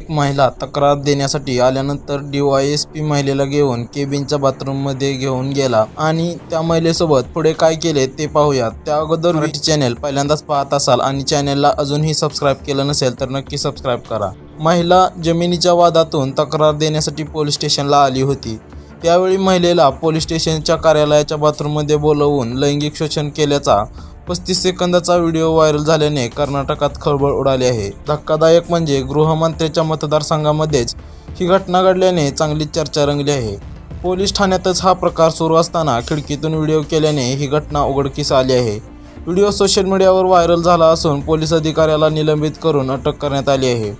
एक महिला तक्रार देण्यासाठी आल्यानंतर डीवायएसपी महिलेला घेऊन केबिनच्या बाथरूममध्ये घेऊन गेला. आणि त्या महिलेसोबत पुढे काय केले ते पाहूयात. त्या अगोदर मराठी चॅनेल पहिल्यांदाच पाहत असाल आणि चॅनेलला अजूनही सबस्क्राईब केलं नसेल तर नक्की सबस्क्राईब करा. महिला जमिनीच्या वादातून तक्रार देण्यासाठी पोलीस स्टेशनला आली होती. त्यावेळी महिलेला पोलीस स्टेशनच्या कार्यालयाच्या बाथरूममध्ये बोलवून लैंगिक शोषण केल्याचा पस्तीस सेकंदाचा व्हिडिओ व्हायरल झाल्याने कर्नाटकात खळबळ उडाली आहे. धक्कादायक म्हणजे गृहमंत्र्याच्या मतदारसंघामध्येच ही घटना घडल्याने चांगलीच चर्चा रंगली आहे. पोलीस ठाण्यातच हा प्रकार सुरू असताना खिडकीतून व्हिडिओ केल्याने ही घटना उघडकीस आली आहे. व्हिडिओ सोशल मीडियावर व्हायरल झाला असून पोलीस अधिकाऱ्याला निलंबित करून अटक करण्यात आली आहे.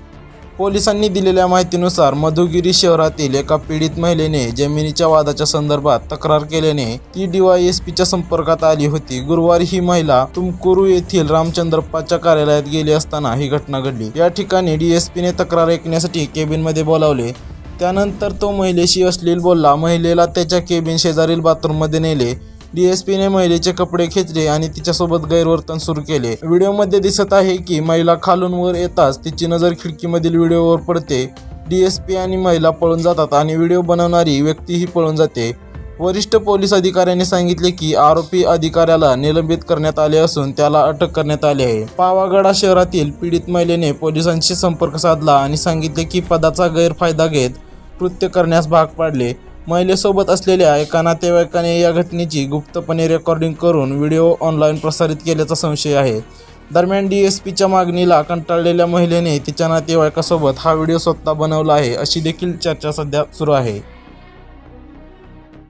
पोलिसांनी दिलेल्या माहितीनुसार मधुगिरी शहरातील एका पीडित महिलेने जमिनीच्या वादाच्या संदर्भात तक्रार केल्याने ती डीवायएसपीच्या संपर्कात आली होती. गुरुवारी ही महिला तुमकुरू येथील रामचंद्रप्पाच्या कार्यालयात गेली असताना ही घटना घडली. या ठिकाणी डीएसपीने तक्रार ऐकण्यासाठी केबिनमध्ये बोलावले. त्यानंतर तो महिलेशी अश्लील बोलला. महिलेला त्याच्या केबिन शेजारील बाथरूममध्ये नेले. डीएसपीने महिलेचे कपडे खेचले आणि तिच्यासोबत गैरवर्तन सुरू केले. व्हिडिओमध्ये दिसत आहे की महिला खालून वर येताच तिची नजर खिडकीमधील व्हिडिओवर पडते. डीएसपी आणि महिला पळून जातात आणि व्हिडिओ बनवणारी व्यक्तीही पळून जाते. वरिष्ठ पोलीस अधिकाऱ्यांनी सांगितले की आरोपी अधिकाऱ्याला निलंबित करण्यात आले असून त्याला अटक करण्यात आली आहे. पावागडा शहरातील पीडित महिलेने पोलिसांशी संपर्क साधला आणि सांगितले की पदाचा गैरफायदा घेत कृत्य करण्यास भाग पाडले. महिलेसोबत असलेल्या एका नातेवाईकाने या घटनेची गुप्तपणे रेकॉर्डिंग करून व्हिडिओ ऑनलाईन प्रसारित केल्याचा संशय आहे. दरम्यान डी एस पीच्या मागणीला कंटाळलेल्या महिलेने तिच्या नातेवाईकासोबत हा व्हिडिओ स्वतः बनवला आहे अशी देखील चर्चा सध्या सुरू आहे.